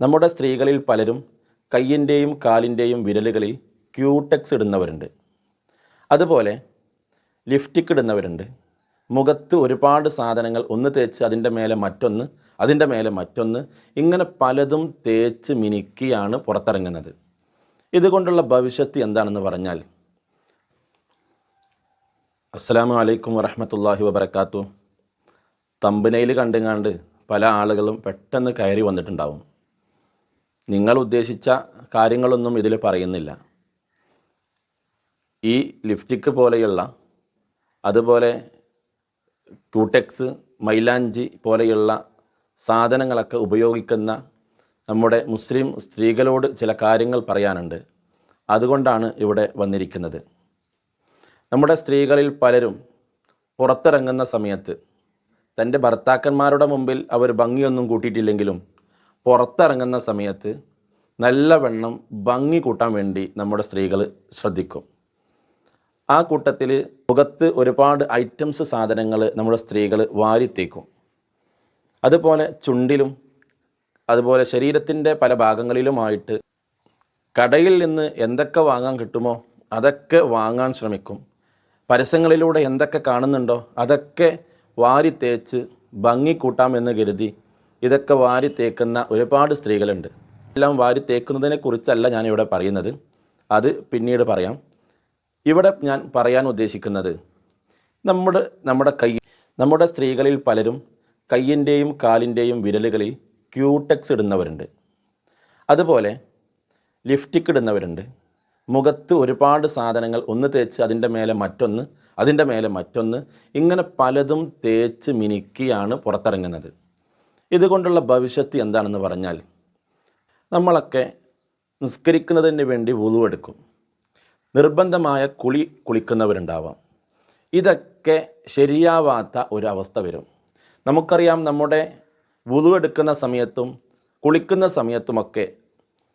നമ്മുടെ സ്ത്രീകളിൽ പലരും കയ്യിന്റെയും കാലിന്റെയും വിരലുകളിൽ ക്യൂടെക്സ് ഇടുന്നവരുണ്ട്. അതുപോലെ ലിഫ്റ്റിക്ക് ഇടുന്നവരുണ്ട്. മുഖത്ത് ഒരുപാട് സാധനങ്ങൾ ഒന്ന് തേച്ച് അതിന്റെ മേലെ മറ്റൊന്ന് അതിന്റെ മേലെ മറ്റൊന്ന് ഇങ്ങനെ പലതും തേച്ച് മിനുക്കിയാണ് പുറത്തിറങ്ങുന്നത്. ഇതുകൊണ്ടുള്ള ഭവിഷ്യത്ത് എന്താണെന്ന് പറഞ്ഞാൽ അസ്സാം വലൈക്കും വറഹമത്തല്ലാഹി വബർക്കാത്തു തമ്പനയിൽ കണ്ടുങ്ങാണ്ട് പല ആളുകളും പെട്ടെന്ന് കയറി വന്നിട്ടുണ്ടാവും. നിങ്ങൾ ഉദ്ദേശിച്ച കാര്യങ്ങളൊന്നും ഇതിൽ പറയുന്നില്ല. ഈ ലിഫ്റ്റിക്ക് പോലെയുള്ള അതുപോലെ ക്യൂടെക്സ് മൈലാഞ്ചി പോലെയുള്ള സാധനങ്ങളൊക്കെ ഉപയോഗിക്കുന്ന നമ്മുടെ മുസ്ലിം സ്ത്രീകളോട് ചില കാര്യങ്ങൾ പറയാനുണ്ട്. അതുകൊണ്ടാണ് ഇവിടെ വന്നിരിക്കുന്നത്. നമ്മുടെ സ്ത്രീകളിൽ പലരും പുറത്തിറങ്ങുന്ന സമയത്ത് തന്റെ ഭർത്താക്കന്മാരുടെ മുമ്പിൽ അവർ ഭംഗിയൊന്നും കൂട്ടിയിട്ടില്ലെങ്കിലും പുറത്തിറങ്ങുന്ന സമയത്ത് നല്ലവണ്ണം ഭംഗി കൂട്ടാൻ വേണ്ടി നമ്മുടെ സ്ത്രീകൾ ശ്രദ്ധിക്കും. ആ കൂട്ടത്തിൽ മുഖത്ത് ഒരുപാട് ഐറ്റംസ് സാധനങ്ങൾ നമ്മുടെ സ്ത്രീകൾ വാരിത്തേക്കും അതുപോലെ ചുണ്ടിലും അതുപോലെ ശരീരത്തിന്റെ പല ഭാഗങ്ങളിലുമായിട്ട് കടയിൽ നിന്ന് എന്തൊക്കെ വാങ്ങാൻ കിട്ടുമോ അതൊക്കെ വാങ്ങാൻ ശ്രമിക്കും. പരസ്യങ്ങളിലൂടെ എന്തൊക്കെ കാണുന്നുണ്ടോ അതൊക്കെ വാരി തേച്ച് ഭംഗി കൂട്ടാമെന്ന് കരുതി ഇതൊക്കെ വാരി തേക്കുന്ന ഒരുപാട് സ്ത്രീകളുണ്ട്. എല്ലാം വാരി തേക്കുന്നതിനെ കുറിച്ചല്ല ഞാനിവിടെ പറയുന്നത്. അത് പിന്നീട് പറയാം. ഇവിടെ ഞാൻ പറയാൻ ഉദ്ദേശിക്കുന്നത് നമ്മുടെ നമ്മുടെ കൈ നമ്മുടെ സ്ത്രീകളിൽ പലരും കയ്യിന്റെയും കാലിന്റെയും വിരലുകളിൽ ക്യൂടെക്സ് ഇടുന്നവരുണ്ട്. അതുപോലെ ലിഫ്റ്റിക്ക് ഇടുന്നവരുണ്ട്. മുഖത്ത് ഒരുപാട് സാധനങ്ങൾ ഒന്ന് തേച്ച് അതിന്റെ മേലെ മറ്റൊന്ന് അതിന്റെ മേലെ മറ്റൊന്ന് ഇങ്ങനെ പലതും തേച്ച് മിനുക്കിയാണ് പുറത്തിറങ്ങുന്നത്. ഇതുകൊണ്ടുള്ള ഭവിഷ്യത്ത് എന്താണെന്ന് പറഞ്ഞാൽ നമ്മളൊക്കെ നിസ്കരിക്കുന്നതിന് വേണ്ടി വുളു എടുക്കും. നിർബന്ധമായ കുളി കുളിക്കുന്നവരുണ്ടാവാം. ഇതൊക്കെ ശരിയാവാത്ത ഒരവസ്ഥ വരും. നമുക്കറിയാം നമ്മുടെ വുളു എടുക്കുന്ന സമയത്തും കുളിക്കുന്ന സമയത്തുമൊക്കെ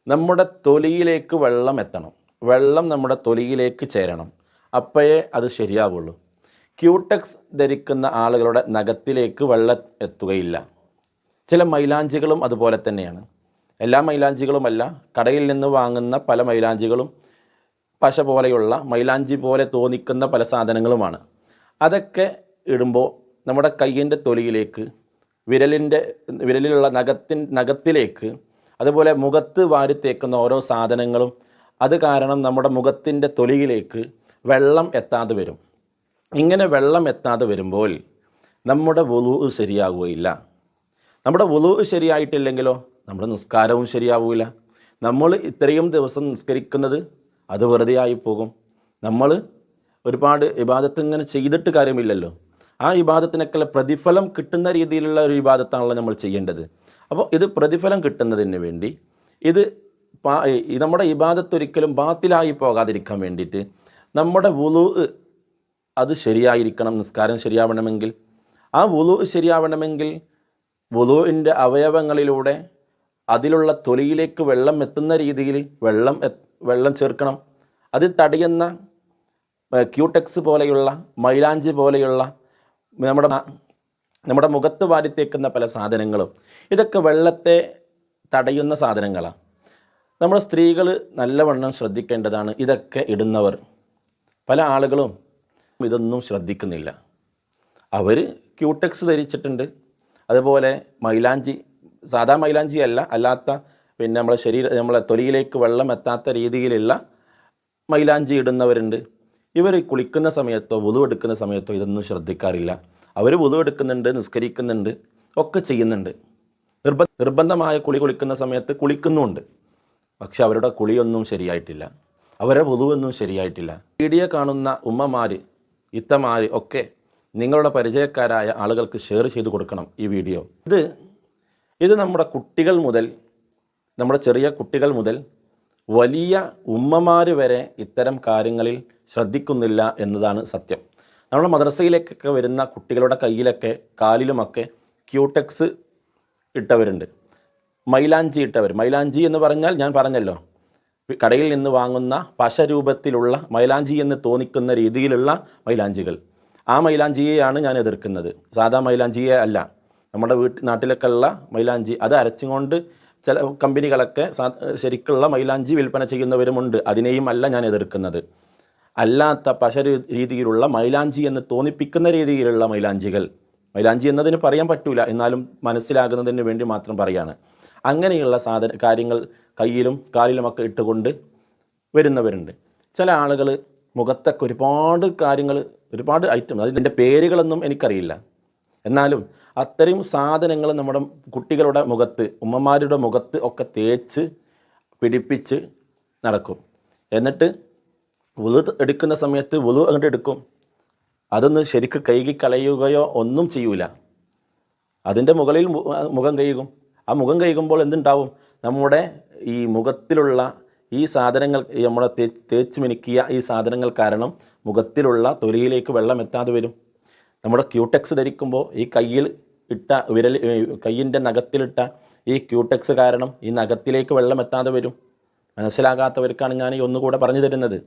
നമ്മുടെ തൊലിയിലേക്ക് വെള്ളം എത്തണം. വെള്ളം നമ്മുടെ തൊലിയിലേക്ക് ചേരണം. അപ്പോഴേ അത് ശരിയാവുള്ളൂ. ക്യൂടെക്സ് ധരിക്കുന്ന ആളുകളുടെ നഖത്തിലേക്ക് വെള്ളം എത്തുകയില്ല. ചില മൈലാഞ്ചികളും അതുപോലെ തന്നെയാണ്. എല്ലാ മൈലാഞ്ചികളുമല്ല കടയിൽ നിന്ന് വാങ്ങുന്ന പല മൈലാഞ്ചികളും പശ പോലെയുള്ള മൈലാഞ്ചി പോലെ തോന്നിക്കുന്ന പല സാധനങ്ങളുമാണ്. അതൊക്കെ ഇടുമ്പോൾ നമ്മുടെ കയ്യിന്റെ തൊലിയിലേക്ക് വിരലിന്റെ വിരലിലുള്ള നഖത്തിൻ നഖത്തിലേക്ക് അതുപോലെ മുഖത്ത് വാരി തേക്കുന്ന ഓരോ സാധനങ്ങളും അത് കാരണം നമ്മുടെ മുഖത്തിന്റെ തൊലിയിലേക്ക് വെള്ളം എത്താതെ വരും. ഇങ്ങനെ വെള്ളം എത്താതെ വരുമ്പോൾ നമ്മുടെ വുളു ശരിയാകുകയില്ല നമ്മുടെ വുളു ശരിയായിട്ടില്ലെങ്കിലോ നമ്മുടെ നിസ്കാരവും ശരിയാവില്ല നമ്മൾ ഇത്രയും ദിവസം നിസ്കരിക്കുന്നത് അത് വെറുതെ ആയി പോകും. നമ്മൾ ഒരുപാട് ഇബാദത്ത് ഇങ്ങനെ ചെയ്തിട്ട് കാര്യമില്ലല്ലോ. ആ വിവാദത്തിനൊക്കെ പ്രതിഫലം കിട്ടുന്ന രീതിയിലുള്ള ഒരു ഇബാദത്താണല്ലോ നമ്മൾ ചെയ്യേണ്ടത്. അപ്പോൾ ഇത് പ്രതിഫലം കിട്ടുന്നതിന് വേണ്ടി ഇത് നമ്മുടെ ഇബാദത്ത് ഒരിക്കലും ബാത്തിലായി പോകാതിരിക്കാൻ വേണ്ടിയിട്ട് നമ്മുടെ വുളു അത് ശരിയായിരിക്കണം നിസ്കാരം ശരിയാവണമെങ്കിൽ. ആ വുളു ശരിയാവണമെങ്കിൽ വുളുവിന്റെ അവയവങ്ങളിലൂടെ അതിലുള്ള തൊലിയിലേക്ക് വെള്ളം എത്തുന്ന രീതിയിൽ വെള്ളം വെള്ളം ചേർക്കണം. അത് തടയുന്ന ക്യൂടെക്സ് പോലെയുള്ള മൈലാഞ്ചി പോലെയുള്ള നമ്മുടെ നമ്മുടെ മുഖത്ത് വാരിത്തേക്കുന്ന പല സാധനങ്ങളും. ഇതൊക്കെ വെള്ളത്തെ തടയുന്ന സാധനങ്ങളാണ്. നമ്മുടെ സ്ത്രീകൾ നല്ലവണ്ണം ശ്രദ്ധിക്കേണ്ടതാണ് ഇതൊക്കെ ഇടുന്നവർ. പല ആളുകളും ഇതൊന്നും ശ്രദ്ധിക്കുന്നില്ല. അവർ ക്യൂടെക്സ് ധരിച്ചിട്ടുണ്ട്. അതുപോലെ മൈലാഞ്ചി സാധാ മൈലാഞ്ചി അല്ല അല്ലാത്ത പിന്നെ നമ്മളെ ശരീര നമ്മളെ തൊലിയിലേക്ക് വെള്ളം എത്താത്ത രീതിയിലുള്ള മൈലാഞ്ചി ഇടുന്നവരുണ്ട്. ഇവർ കുളിക്കുന്ന സമയത്തോ എടുക്കുന്ന സമയത്തോ ഇതൊന്നും ശ്രദ്ധിക്കാറില്ല. അവർ എടുക്കുന്നുണ്ട് നിസ്കരിക്കുന്നുണ്ട് ഒക്കെ ചെയ്യുന്നുണ്ട്. നിർബ നിർബന്ധമായ കുളി കുളിക്കുന്ന സമയത്ത് കുളിക്കുന്നുമുണ്ട്. പക്ഷെ അവരുടെ കുളിയൊന്നും ശരിയായിട്ടില്ല. അവരുടെ വുതുവൊന്നും ശരിയായിട്ടില്ല. വീഡിയോ കാണുന്ന ഉമ്മമാർ ഇത്തമാർ ഒക്കെ നിങ്ങളുടെ പരിചയക്കാരായ ആളുകൾക്ക് ഷെയർ ചെയ്ത് കൊടുക്കണം ഈ വീഡിയോ ഇത് ഇത് നമ്മുടെ കുട്ടികൾ മുതൽ നമ്മുടെ ചെറിയ കുട്ടികൾ മുതൽ വലിയ ഉമ്മമാർ വരെ ഇത്തരം കാര്യങ്ങളിൽ ശ്രദ്ധിക്കുന്നില്ല എന്നതാണ് സത്യം. നമ്മുടെ മദ്രസയിലേക്കൊക്കെ വരുന്ന കുട്ടികളുടെ കയ്യിലൊക്കെ കാലിലുമൊക്കെ ക്യൂടെക്സ് ഇട്ടവരുണ്ട്. മൈലാഞ്ചി ഇട്ടവർ. മൈലാഞ്ചി എന്ന് പറഞ്ഞാൽ ഞാൻ പറഞ്ഞല്ലോ കടയിൽ നിന്ന് വാങ്ങുന്ന പശ രൂപത്തിലുള്ള മൈലാഞ്ചി എന്ന് തോന്നിക്കുന്ന രീതിയിലുള്ള മൈലാഞ്ചികൾ. ആ മൈലാഞ്ചിയെയാണ് ഞാൻ എതിർക്കുന്നത്. സാധാ മൈലാഞ്ചിയെ അല്ല. നമ്മുടെ വീട്ടിൽ നാട്ടിലൊക്കെ ഉള്ള മൈലാഞ്ചി അത് അരച്ചുകൊണ്ട് ചില കമ്പനികളൊക്കെ ശരിക്കുള്ള മൈലാഞ്ചി വിൽപ്പന ചെയ്യുന്നവരുമുണ്ട്. അതിനെയും അല്ല ഞാൻ എതിർക്കുന്നത്. അല്ലാത്ത പശ രീതിയിലുള്ള മൈലാഞ്ചി എന്ന് തോന്നിപ്പിക്കുന്ന രീതിയിലുള്ള മൈലാഞ്ചികൾ. മൈലാഞ്ചി എന്നതിന് പറയാൻ പറ്റൂല. എന്നാലും മനസ്സിലാകുന്നതിന് വേണ്ടി മാത്രം പറയാണ്. അങ്ങനെയുള്ള സാധന കാര്യങ്ങൾ കയ്യിലും കാലിലുമൊക്കെ ഇട്ടുകൊണ്ട് വരുന്നവരുണ്ട്. ചില ആളുകൾ മുഖത്തൊക്കെ ഒരുപാട് കാര്യങ്ങൾ ഒരുപാട് ഐറ്റം അതിന്റെ പേരുകളൊന്നും എനിക്കറിയില്ല. എന്നാലും അത്രയും സാധനങ്ങൾ നമ്മുടെ കുട്ടികളുടെ മുഖത്ത് ഉമ്മമാരുടെ മുഖത്ത് ഒക്കെ തേച്ച് പിടിപ്പിച്ച് നടക്കും. എന്നിട്ട് വുളു എടുക്കുന്ന സമയത്ത് വുളു അങ്ങോട്ട് എടുക്കും. അതൊന്ന് ശരിക്ക് കൈകി കളയുകയോ ഒന്നും ചെയ്യൂല. അതിന്റെ മുകളിൽ മുഖം കഴുകും. ആ മുഖം കഴുകുമ്പോൾ എന്തുണ്ടാവും? നമ്മുടെ ഈ മുഖത്തിലുള്ള ഈ സാധനങ്ങൾ നമ്മുടെ തേച്ച് മിനുക്കിയ ഈ സാധനങ്ങൾ കാരണം മുഖത്തിലുള്ള തൊലിയിലേക്ക് വെള്ളം എത്താതെ വരും. നമ്മുടെ ക്യൂടെക്സ് ധരിക്കുമ്പോൾ ഈ കയ്യിൽ ഇട്ട വിരൽ കയ്യിന്റെ നഖത്തിലിട്ട ഈ ക്യൂടെക്സ് കാരണം ഈ നഖത്തിലേക്ക് വെള്ളം എത്താതെ വരും. മനസ്സിലാകാത്തവർക്കാണ് ഞാൻ ഈ ഒന്നുകൂടെ പറഞ്ഞു തരുന്നത്.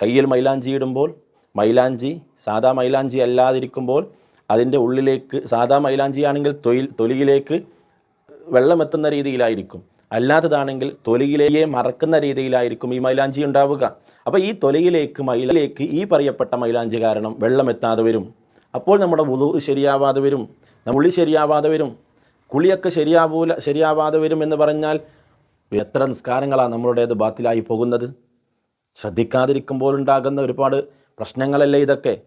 കയ്യിൽ മൈലാഞ്ചി ഇടുമ്പോൾ മൈലാഞ്ചി സാധാ മൈലാഞ്ചി അല്ലാതിരിക്കുമ്പോൾ അതിന്റെ ഉള്ളിലേക്ക് സാധാ മൈലാഞ്ചി ആണെങ്കിൽ തൊയിൽ തൊലിയിലേക്ക് വെള്ളമെത്തുന്ന രീതിയിലായിരിക്കും. അല്ലാത്തതാണെങ്കിൽ തൊലിയിലേയെ മറക്കുന്ന രീതിയിലായിരിക്കും ഈ മൈലാഞ്ചി ഉണ്ടാവുക. അപ്പോൾ ഈ തൊലിയിലേക്ക് മൈലയിലേക്ക് ഈ പറയപ്പെട്ട മൈലാഞ്ചി കാരണം വെള്ളം എത്താതെ വരും. അപ്പോൾ നമ്മുടെ ഉളു ശരിയാവാതെ വരും. ഉള്ളി ശരിയാവാതെ വരും. കുളിയൊക്കെ ശരിയാവൂല ശരിയാവാതെ വരും എന്ന് പറഞ്ഞാൽ എത്ര നിസ്കാരങ്ങളാണ് നമ്മളുടേത് ബാത്തിലായി പോകുന്നത്? ശ്രദ്ധിക്കാതിരിക്കുമ്പോൾ ഉണ്ടാകുന്ന ഒരുപാട് പ്രശ്നങ്ങളല്ലേ ഇതൊക്കെ?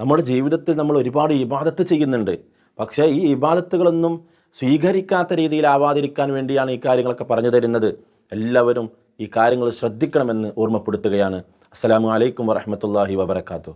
നമ്മുടെ ജീവിതത്തിൽ നമ്മൾ ഒരുപാട് ഇബാദത്ത് ചെയ്യുന്നുണ്ട്. പക്ഷേ ഈ ഇബാദത്തുകളൊന്നും സ്വീകരിക്കാത്ത രീതിയിലാവാതിരിക്കാൻ വേണ്ടിയാണ് ഈ കാര്യങ്ങളൊക്കെ പറഞ്ഞു തരുന്നത്. എല്ലാവരും ഈ കാര്യങ്ങൾ ശ്രദ്ധിക്കണമെന്ന് ഓർമ്മപ്പെടുത്തുകയാണ്. അസ്സലാമു അലൈക്കും വറഹമത്തല്ലാഹി വബർക്കാത്തു